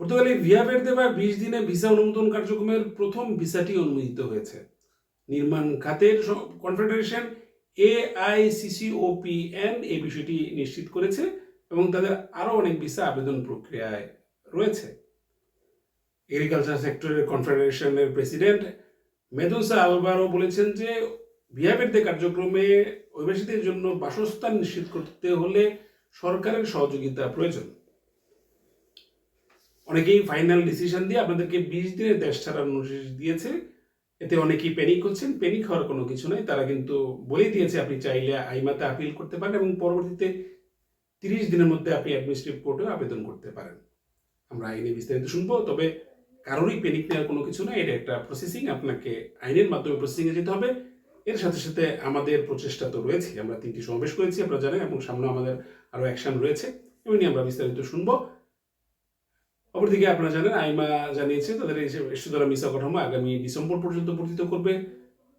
পর্তুগালে ভিয়া বা বিশ দিনে ভিসা অনুমোদন কার্যক্রমের প্রথম ভিসাটি অনুমোদিত হয়েছে। নির্মাণ খাতের কনফেডারেশন এ আই সিসিওপিএন এই বিষয়টি নিশ্চিত করেছে এবং তাদের আরও অনেক ভিসা আবেদন প্রক্রিয়ায় রয়েছে। এগ্রিকালচার সেক্টরের কনফেডারেশনের প্রেসিডেন্ট মেদোসা আলবারো বলেছেন যে ভিয়াভেরদে কার্যক্রমে অভিবাসীদের জন্য বাসস্থান নিশ্চিত করতে হলে সরকারের সহযোগিতা প্রয়োজন। অনেকেই ফাইনাল ডিসিশন দিয়ে আপনাদেরকে বিশ দিনের দেশ ছাড়ার নোটিশ দিয়েছে। এতে অনেকেই প্যানিক হচ্ছেন প্যানিক হওয়ার কোনো কিছু নাই। তারা কিন্তু বলেই দিয়েছে, আপনি চাইলে আইমাতে আপিল করতে পারেন এবং পরবর্তীতে তিরিশ দিনের মধ্যে আপনি অ্যাডমিনিস্ট্রেটিভ কোর্টেও আবেদন করতে পারেন। আমরা আইনে বিস্তারিত শুনব। তবে কারোরই প্যানিক নেওয়ার কোনো কিছু না এটা একটা প্রসেসিং আপনাকে আইনের মাধ্যমে প্রসেসিংয়ে যেতে হবে। এর সাথে সাথে আমাদের প্রচেষ্টা তো রয়েছে। আমরা তিনটি সমাবেশ করেছি, আপনারা জানেন, এবং সামনে আমাদের আরও অ্যাকশন রয়েছে। এমনি আমরা বিস্তারিত শুনব। অপরদিকে আপনারা জানেন, আইমা জানিয়েছে তাদের সুতরাং মিসা কাঠামো আগামী ডিসেম্বর পর্যন্ত বর্ধিত করবে।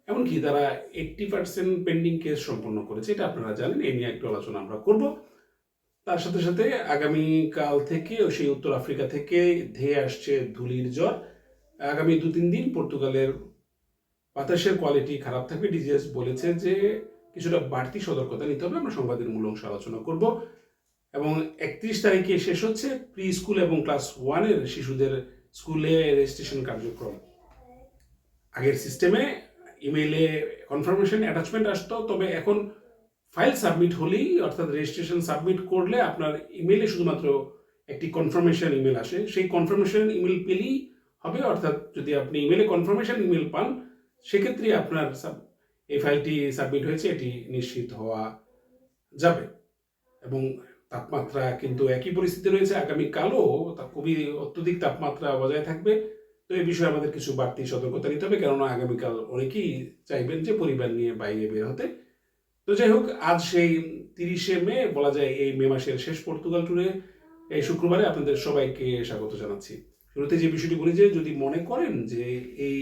এমনকি তারা এইট্টি পার্সেন্ট পেন্ডিং কেস সম্পন্ন করেছে, এটা আপনারা জানেন এই নিয়ে একটু আলোচনা আমরা করব। তার সাথে সাথে আগামী কাল থেকে সেই উত্তর আফ্রিকা থেকে ধেয়ে আসছে ধুলির জ্বর। আগামী দু তিন দিন পর্তুগালের বাতাসের কোয়ালিটি খারাপ থাকবে। ডিজিএস বলেছে যে কিছুটা বাড়তি সতর্কতা নিতে হবে। আমরা সংবাদের মূল অংশ আলোচনা করব। এবং একত্রিশ তারিখে শেষ হচ্ছে প্রি স্কুল এবং ক্লাস ওয়ানের শিশুদের স্কুলে রেজিস্ট্রেশন কার্যক্রম। আগের সিস্টেমে ইমেইলে কনফার্মেশন অ্যাটাচমেন্ট আসতো, তবে এখন ফাইল সাবমিট হলেই, অর্থাৎ রেজিস্ট্রেশন সাবমিট করলে আপনার ইমেইলে শুধুমাত্র একটি কনফার্মেশন ইমেল আসে। সেই কনফার্মেশন ইমেল পেলেই হবে, অর্থাৎ যদি আপনি ইমেলে কনফার্মেশন ইমেল পান, সেক্ষেত্রে আপনার এই ফাইলটি সাবমিট হয়েছে, এটি নিশ্চিত হওয়া যাবে। এবং তাপমাত্রা কিন্তু একই পরিস্থিতি রয়েছে। আগামীকালও খুবই অত্যধিক তাপমাত্রা বজায় থাকবে। তো এই বিষয়ে আমাদের কিছু বাড়তি সতর্কতা নিতে হবে। কেননা আগামীকাল অনেকেই চাইবেন যে পরিবার নিয়ে বাইরে বের হতে। তো যাই হোক, আজ সেই তিরিশে মে, বলা যায় এই মে মাসের শেষ পর্তুগাল ট্যুরে এই শুক্রবারে আপনাদের সবাইকে স্বাগত জানাচ্ছি। শুরুতে যে বিষয়টি বলি যে, যদি মনে করেন যে এই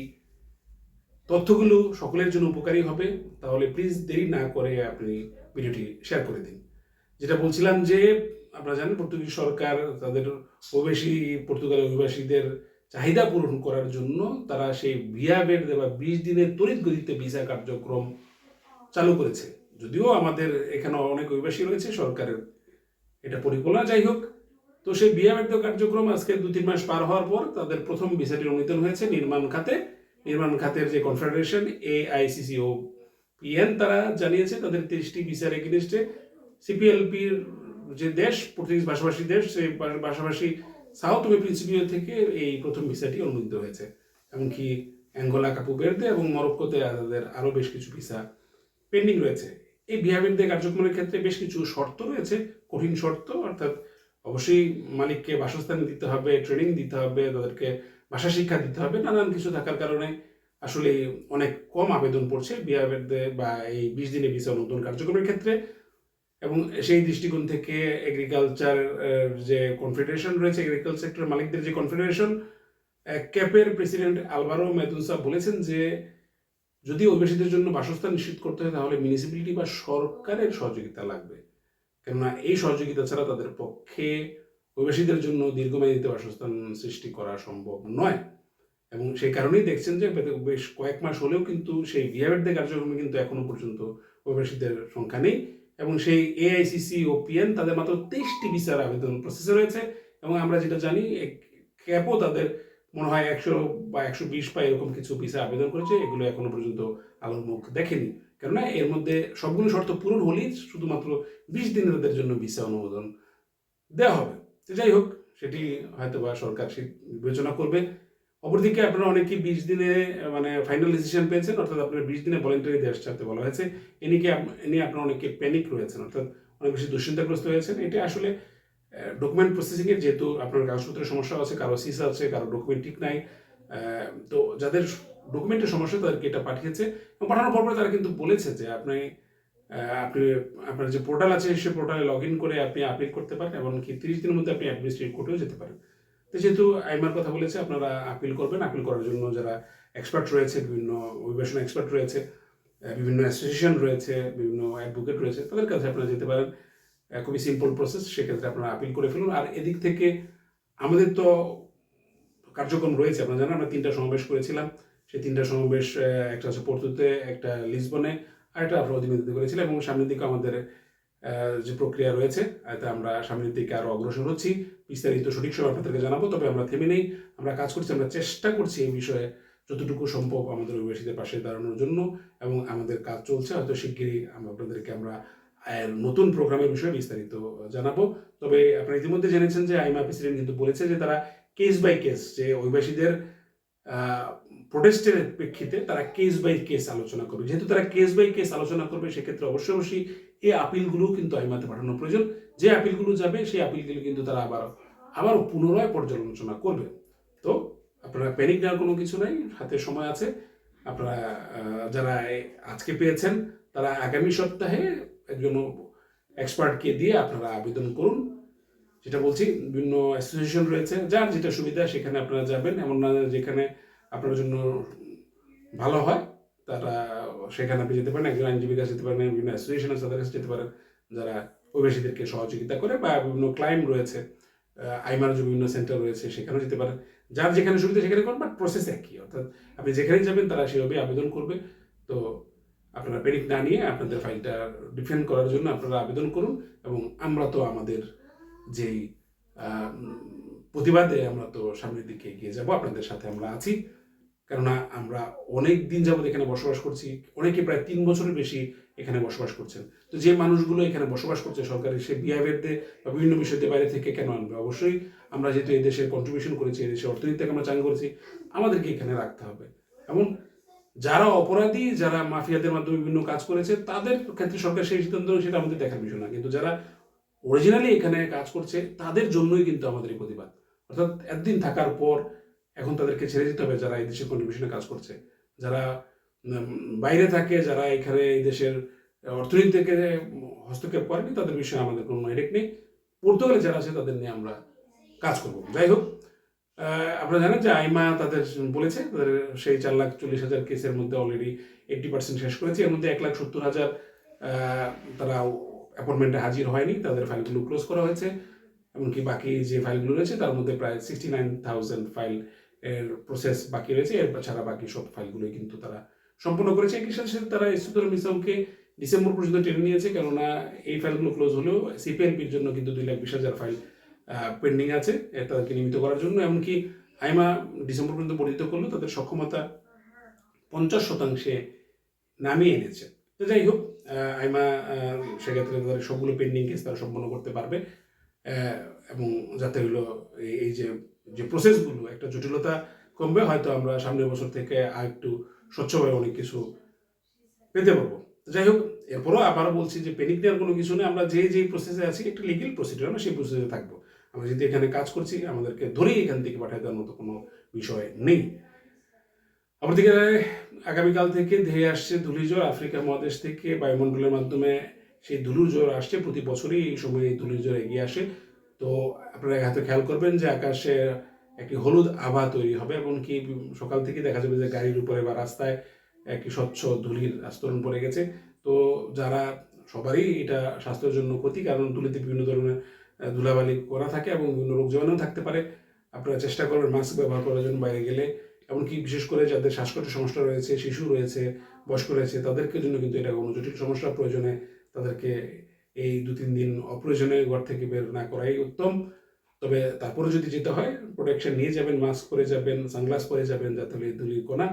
তথ্যগুলো সকলের জন্য উপকারী হবে, তাহলে প্লিজ দেরি না করে আপনি ভিডিওটি শেয়ার করে দিন। যেটা বলছিলাম যে, আপনারা জানেন পর্তুগিজ সরকার তাদের অভিবাসী, পর্তুগাল অভিবাসীদের চাহিদা পূরণ করার জন্য তারা সেই ভিয়া বেড বা বিশ দিনের তড়িৎ গতিতে ভিসা কার্যক্রম চালু করেছে। যদিও আমাদের এখানে অনেক অভিবাসী রয়েছে, সরকারের এটা পরিকল্পনা, যাই হোক। তো সেই বিয়া বেড কার্যক্রম আজকে দু তিন মাস পার হওয়ার পর তাদের প্রথম ভিসাটি অনুমোদন হয়েছে নির্মাণ খাতে। নির্মাণ খাতের যে কনফেডারেশন, এ আইসিসিও পিএন তারা জানিয়েছে তাদের তিরিশটি ভিসার এগেনিস্টে সিপিএলপির যে দেশ, পর্তুগিজ ভাষাভাষী দেশ, সেই ভাষাভাষী সাউথ ওয়ে প্রিন্সিপিও থেকে এই প্রথম ভিসাটি অনুমোদিত হয়েছে। এমনকি অ্যাঙ্গোলা কাপু বেরদে এবং মরক্কোতে তাদের আরও বেশ কিছু ভিসা পেন্ডিং রয়েছে। এই বিহাবিরদে কার্যক্রমের ক্ষেত্রে বেশ কিছু শর্ত রয়েছে, কঠিন শর্ত, অর্থাৎ অবশ্যই মালিককে বাসস্থান দিতে হবে, ট্রেনিং দিতে হবে, তাদেরকে ভাষা শিক্ষা দিতে হবে, নানান কিছু থাকার কারণে আসলে অনেক কম আবেদন পড়ছে বিহাবিরদে বা এই বিশ দিনে ভিসা নতুন কার্যক্রমের ক্ষেত্রে। এবং সেই দৃষ্টিকোণ থেকে এগ্রিকালচার যে কনফেডারেশন রয়েছে এগ্রিকালচার সেক্টর মালিকদের যে কনফেডারেশন ক্যাপের প্রেসিডেন্ট আলভারো মেদুসা বলেছেন যে যদি অভিবাসীদের জন্য বাসস্থান নিশ্চিত করতে হয়, তাহলে মিউনিসিপ্যালিটি বা সরকারের সহযোগিতা লাগবে। কেননা এই সহযোগিতা ছাড়া তাদের পক্ষে অভিবাসীদের জন্য দীর্ঘমেয়াদীতে বাসস্থান সৃষ্টি করা সম্ভব নয়। এবং সেই কারণেই দেখছেন যে বেশ- কয়েক মাস হলেও কিন্তু সেই বিহারের কার্যক্রমে কিন্তু এখনও পর্যন্ত অভিবাসীদের সংখ্যা নেই। এবং সেই এআইসিসি ও পিএন তাদের মাত্র তেইশটি ভিসার আবেদন প্রসেসে রয়েছে এবং আমরা যেটা জানি ক্যাপও তাদের মনে হয় একশো বা একশো বিশ বা এরকম কিছু ভিসা আবেদন করেছে, এগুলো এখনও পর্যন্ত আলোর মুখ দেখেনি। কেননা এর মধ্যে সবগুলো শর্ত পূরণ হলেই শুধুমাত্র বিশ দিনের তাদের জন্য ভিসা অনুমোদন দেওয়া হবে। যাই হোক, সেটি হয়তো বা সরকার সে বিবেচনা করবে। অপরদিকে আপনারা অনেকেই বিশ দিনে মানে ফাইনাল ডিসিশন পেয়েছেন, অর্থাৎ আপনার বিশ দিনে ভলেন্টারি দেশ ছাড়তে বলা হয়েছে। এ নিয়ে এ নিয়ে আপনারা অনেকে প্যানিক রয়েছেন, অর্থাৎ অনেক বেশি দুশ্চিন্তাগ্রস্ত হয়েছেন। এটা আসলে ডকুমেন্ট প্রসেসিংয়ের যেহেতু আপনার কাগজপত্রের সমস্যা আছে, কারও সিসা আছে, কারও ডকুমেন্ট ঠিক নাই তো যাদের ডকুমেন্টের সমস্যা তাদেরকে এটা পাঠিয়েছে এবং পাঠানোর পর তারা কিন্তু বলেছে যে আপনি আপনি, আপনার যে পোর্টাল আছে সেই পোর্টালে লগ ইন করে আপনি আপিল করতে পারেন, এমনকি তিরিশ দিনের মধ্যে আপনি অ্যাডমিনিস্ট্রেটিভ কোর্টেও যেতে পারেন। তো যেহেতু আইমার কথা বলেছে, আপনারা আপিল করবেন। আপিল করার জন্য যারা এক্সপার্ট রয়েছে, বিভিন্ন অভিবাসন এক্সপার্ট রয়েছে বিভিন্ন অ্যাসোসিয়েশন রয়েছে, বিভিন্ন অ্যাডভোকেট রয়েছে, তাদের কাছে আপনারা যেতে পারেন। খুবই সিম্পল প্রসেস সেক্ষেত্রে আপনারা আপিল করে ফেলুন। আর এদিক থেকে আমাদের তো কার্যক্রম রয়েছে, আপনারা জানেন, আমরা তিনটা সমাবেশ করেছিলাম। সেই তিনটা সমাবেশ একটা হচ্ছে পর্তুতে, একটা লিসবনে, আর একটা আমরা অধিবেশন করেছিলাম। এবং সামনের দিকে আমাদের যে প্রক্রিয়া রয়েছে, এতে আমরা সামনের দিকে আরও অগ্রসর হচ্ছি। বিস্তারিত সঠিক সময় আপনাদেরকে জানাব, তবে আমরা থেমে নেই। আমরা কাজ করছি, আমরা চেষ্টা করছি এই বিষয়ে যতটুকু সম্ভব আমাদের অভিবাসীদের পাশে দাঁড়ানোর জন্য এবং আমাদের কাজ চলছে। হয়তো শিগগিরই আমরা আপনাদেরকে আমরা নতুন প্রোগ্রামের বিষয়ে বিস্তারিত জানাব। তবে আপনারা ইতিমধ্যে জেনেছেন যে আইমা প্রেসিডেন্ট কিন্তু বলেছে যে তারা কেস বাই কেস যে অভিবাসীদের প্রোটেস্টের প্রেক্ষিতে তারা কেস বাই কেস আলোচনা করবে। যেহেতু তারা কেস বাই কেস আলোচনা করবে, সেক্ষেত্রে অবশ্যই অবশ্যই এই আপিলগুলো কিন্তু আইমাতে পাঠানো প্রয়োজন। যে আপিলগুলো যাবে, সেই আপিলগুলো কিন্তু তারা আবার আবার পুনরায় পর্যালোচনা করবে। তো আপনারা প্যানিক নেওয়ার কোনো কিছু নাই, হাতে সময় আছে। আপনারা যারা আজকে পেয়েছেন, তারা আগামী সপ্তাহে একজন এক্সপার্টকে দিয়ে আপনারা আবেদন করুন। যেটা বলছি, বিভিন্ন অ্যাসোসিয়েশন রয়েছে, যার যেটা সুবিধা সেখানে আপনারা যাবেন। এমন না যেখানে আপনার জন্য ভালো হয়, তারা সেখানে আপনি যেতে পারেন, একজন আইনজীবীর কাছে যেতে পারেন, বিভিন্ন অ্যাসোসিয়েশন আছে তাদের কাছে যেতে পারেন, যারা অভিবাসীদেরকে সহযোগিতা করে বা বিভিন্ন ক্লাইম রয়েছে আইমার যে বিভিন্ন সেন্টার রয়েছে, সেখানেও যেতে পারেন। যার যেখানে সুবিধা সেখানে করুন বাট প্রসেস একই, অর্থাৎ আপনি যেখানেই যাবেন, তারা সেভাবে আবেদন করবে। তো আপনারা পেনিক না নিয়ে আপনাদের ফাইলটা ডিফেন্ড করার জন্য আপনারা আবেদন করুন এবং আমরা তো আমাদের যেই প্রতিবাদে আমরা তো সামনের দিকে এগিয়ে যাব। আপনাদের সাথে আমরা আছি। কেননা আমরা অনেক দিন যাবত এখানে বসবাস করছি, অনেকে প্রায় তিন বছরের বেশি এখানে বসবাস করছেন। তো যে মানুষগুলো এখানে বসবাস করছে সরকারি সে বিহেভিয়ারতে বা বিভিন্ন বিষয়তে বাইরে থেকে কেন আনবে? অবশ্যই আমরা যেহেতু এই দেশে কন্ট্রিবিউশন করেছি, এই দেশের অর্থনীতিকে আমরা চাঙ্গ করেছি, আমাদেরকে এখানে রাখতে হবে। এবং যারা অপরাধী, যারা মাফিয়াদের মাধ্যমে বিভিন্ন কাজ করেছে, তাদের ক্ষেত্রে সরকার সেই সিদ্ধান্ত সেটা আমাদের দেখার বিষয় না। কিন্তু যারা অরিজিনালি এখানে কাজ করছে, তাদের জন্যই কিন্তু আমাদের এই প্রতিবাদ। অর্থাৎ একদিন থাকার পর এখন তাদেরকে ছেড়ে দিতে হবে যারা এই দেশের কন্ট্রিবিউশনে কাজ করছে। যারা বাইরে থাকে, যারা এখানে এই দেশের অর্থনীতি থেকে হস্তক্ষেপ করেনি, তাদের বিষয়ে আমাদের কোনো ডাইরেক্ট নেই। পর্তুগালে যারা আছে, তাদের নিয়ে আমরা কাজ করব। যাই হোক আপনারা জানেন যে আইমা তাদের বলেছে, তাদের সেই চার লাখ চল্লিশ হাজার কেসের মধ্যে অলরেডি এইটটি পার্সেন্ট শেষ করেছে। এর মধ্যে এক লাখ সত্তর হাজার তারা অ্যাপয়েন্টমেন্টে হাজির হয়নি, তাদের ফাইলগুলো ক্লোজ করা হয়েছে। এমনকি বাকি যে ফাইলগুলো রয়েছে, তার মধ্যে প্রায় সিক্সটি নাইন থাউজেন্ড ফাইল এর প্রসেস বাকি রয়েছে এর ছাড়া বাকি সব ফাইলগুলোই কিন্তু তারা সম্পূর্ণ করেছে। একই সাথে সাথে তারা ইস্তুদুল মিসামকে ডিসেম্বর পর্যন্ত টেনে নিয়েছে, কেননা এই ফাইলগুলো ক্লোজ হলেও সিপিএলপির জন্য কিন্তু দুই লাখ বিশ হাজার ফাইল পেন্ডিং আছে তাদেরকে নিয়মিত করার জন্য। এমনকি আইমা ডিসেম্বর পর্যন্ত বর্ধিত করল তাদের সক্ষমতা পঞ্চাশ শতাংশে নামিয়ে এনেছে। তো যাই হোক আইমা সেক্ষেত্রে তাদের সবগুলো পেন্ডিং কেস তারা সম্পন্ন করতে পারবে এবং যাতে হলো এই যে যে প্রসেসগুলো একটা জটিলতা কমবে, হয়তো আমরা সামনের বছর থেকে আর একটু স্বচ্ছভাবে অনেক কিছু পেতে পারব। যাই হোক, এরপরও আবারও বলছি যে পেনিক নেওয়ার কোনো কিছু নেই। আমরা যে যে প্রসেসে আছি, একটা লিগেল প্রসিডিউর আমরা সেই প্রসেসে থাকব। আমরা যদি এখানে কাজ করছি, আমাদেরকে ধরেই এখান থেকে পাঠিয়ে দেওয়ার মতো কোনো বিষয় নেই। অপরদিকে, আগামীকাল থেকে ধেয়ে আসছে ধূলিঝড় আফ্রিকা মহাদেশ থেকে বায়ুমণ্ডলের মাধ্যমে সেই ধুলুর জ্বর আসছে। প্রতি বছরই এই সময় এই ধুলির জ্বর এগিয়ে আসে। তো আপনারা হাতে খেয়াল করবেন যে আকাশে একটি হলুদ আভা তৈরি হবে এমনকি সকাল থেকে দেখা যাবে যে গাড়ির উপরে বা রাস্তায় একটি স্বচ্ছ ধুলির আস্তরণ পড়ে গেছে। তো যারা সবারই এটা স্বাস্থ্যের জন্য ক্ষতি, কারণ ধুলিতে বিভিন্ন ধরনের ধুলাবালি করা থাকে এবং বিভিন্ন রোগ জীবাণু থাকতে পারে। আপনারা চেষ্টা করবেন মাস্ক ব্যবহার করার জন্য বাইরে গেলে। এমনকি বিশেষ করে যাদের শ্বাসকষ্টের সমস্যা রয়েছে, শিশু রয়েছে, বয়স্ক রয়েছে, তাদেরকে জন্য কিন্তু এটা কোনো জটিল সমস্যার প্রয়োজনে তাদেরকে এই দু তিন দিন অপ্রয়োজনে ঘর থেকে বের না করাই উত্তম। তবে তারপরে যদি যেতে হয় প্রোটেকশন নিয়ে যাবেন মাস্ক পরে যাবেন সানগ্লাস পরে যাবেন, যাতে ধুলির কণা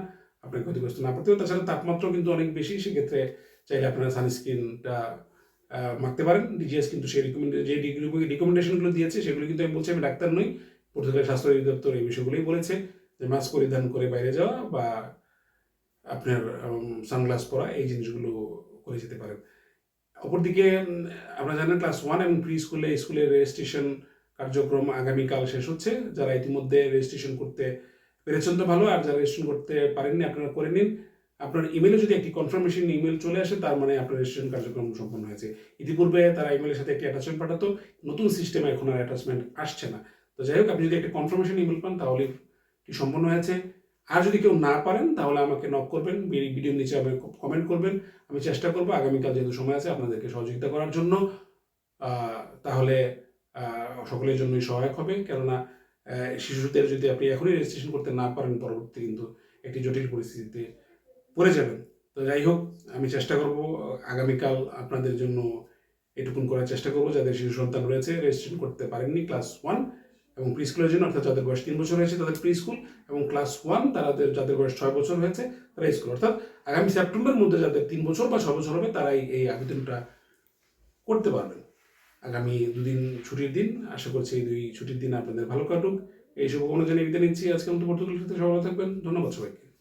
আপনার ক্ষতিগ্রস্ত না করতে তাছাড়া তাপমাত্রা কিন্তু অনেক বেশি, সেক্ষেত্রে চাইলে আপনারা সানস্ক্রিনটা মাখতে পারেন। ডিজিএস কিন্তু সেই রিকমেন্ড যে রিকমেন্ডেশনগুলো দিয়েছে, সেগুলো কিন্তু আমি বলছি, আমি ডাক্তার নই। পর্তুগালের স্বাস্থ্য অধিদপ্তর এই বিষয়গুলোই বলেছে যে মাস্ক পরিধান করে বাইরে যাওয়া বা আপনার সানগ্লাস পরা এই জিনিসগুলো করে যেতে পারেন। অপরদিকে আপনারা জানেন ক্লাস ওয়ান এবং প্রি স্কুলে স্কুলের রেজিস্ট্রেশন কার্যক্রম আগামীকাল শেষ হচ্ছে। যারা ইতিমধ্যে রেজিস্ট্রেশন করতে পেরেছেন তো ভালো, আর যারা রেজিস্ট্রেশন করতে পারেননি আপনারা করে নিন। আপনার ইমেলে যদি একটি কনফার্মেশন ইমেল চলে আসে, তার মানে আপনার রেজিস্ট্রেশন কার্যক্রম সম্পন্ন হয়েছে। ইতিপূর্বে তারা ইমেলের সাথে একটি অ্যাটাচমেন্ট পাঠাতো, নতুন সিস্টেমে এখন আর অ্যাটাচমেন্ট আসছে না। তো যাই হোক, আপনি যদি একটা কনফার্মেশন ইমেল পান, তাহলে কি সম্পন্ন হয়েছে। আর যদি কেউ না পারেন, তাহলে আমাকে নক করবেন এই ভিডিওর নিচে আমাকে কমেন্ট করবেন। আমি চেষ্টা করব আগামীকাল যেহেতু সময় আছে আপনাদেরকে সহযোগিতা করার জন্য। তাহলে সকলের জন্যই সহায়ক হবে। কেননা শিশুদের যদি আপনি এখনই রেজিস্ট্রেশন করতে না পারেন পরবর্তী কিন্তু একটি জটিল পরিস্থিতিতে পড়ে যাবেন। তো যাই হোক, আমি চেষ্টা করব, আগামীকাল আপনাদের জন্য এটুকুন করার চেষ্টা করব। যাদের শিশু সন্তান রয়েছে রেজিস্ট্রেশন করতে পারেননি ক্লাস ওয়ান এবং প্রি স্কুলের জন্য, অর্থাৎ যাদের বয়স তিন বছর হয়েছে, তাদের প্রি স্কুল এবং ক্লাস ওয়ান তাদের যাদের বয়স ছয় বছর হয়েছে, তারা স্কুল অর্থাৎ আগামী সেপ্টেম্বরের মধ্যে যাদের তিন বছর বা ছয় বছর হবে, তারাই এই আবেদনটা করতে পারবেন। আগামী দুদিন ছুটির দিন, আশা করছি এই দুই ছুটির দিন আপনাদের ভালো কাটুক। এই শুভকামনা জানিয়ে বিদায় নিচ্ছি। আজকে মতো পর্তুগাল সবাই ভালো থাকবেন। ধন্যবাদ সবাইকে।